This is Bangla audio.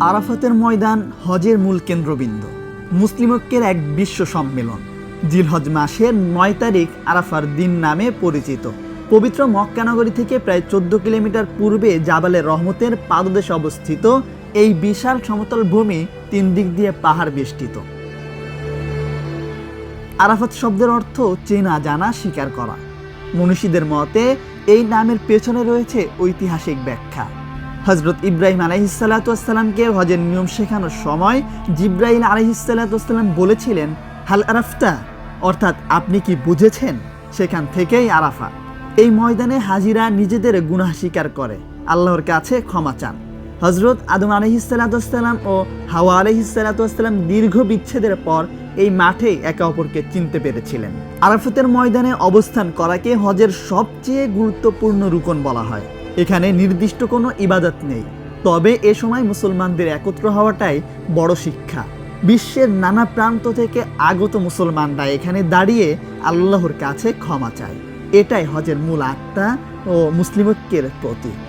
আরাফাতের ময়দান হজের মূল কেন্দ্রবিন্দু। মুসলিম ঐক্যের এক বিশ্ব সম্মেলন। জিলহজ মাসের নয় তারিখ আরাফার দিন নামে পরিচিত। পবিত্র মক্কানগরী থেকে প্রায় চোদ্দ কিলোমিটার পূর্বে জাবালে রহমতের পাদদেশে অবস্থিত এই বিশাল সমতল ভূমি তিন দিক দিয়ে পাহাড় বেষ্টিত। আরাফাত শব্দের অর্থ চেনা জানা স্বীকার করা। মনীষীদের মতে, এই নামের পেছনে রয়েছে ঐতিহাসিক ব্যাখ্যা। হজরত ইব্রাহিম আলাইহিসাল্লাতুয়াসাল্লামকে হজের নিয়ম শেখানোর সময় জিব্রাইল আলাইহিসাল্লাতুয়াসাল্লাম বলেছিলেন, হাল আরাফতা? অর্থাৎ, আপনি কি বুঝেছেন? সেখান থেকেই আরাফা। এই ময়দানে হাজিরা নিজেদের গুনাহ স্বীকার করে। আল্লাহর কাছে ক্ষমা চান। হজরত আদম আলহিসাল্লাম ও হাওয়া আলহিসাল্লাম দীর্ঘ বিচ্ছেদের পর এই মাঠে একে অপরকে চিনতে পেরেছিলেন। আরাফতের ময়দানে অবস্থান করাকে হজের সবচেয়ে গুরুত্বপূর্ণ রুকন বলা হয়। এখানে নির্দিষ্ট কোনো ইবাদত নেই। তবে এ সময় মুসলমানদের একত্র হওয়াটাই বড় শিক্ষা। বিশ্বের নানা প্রান্ত থেকে আগত মুসলমানরা এখানে দাঁড়িয়ে আল্লাহর কাছে ক্ষমা চায়। এটাই হজের মূল আত্মা ও মুসলিমক্যের প্রতীক।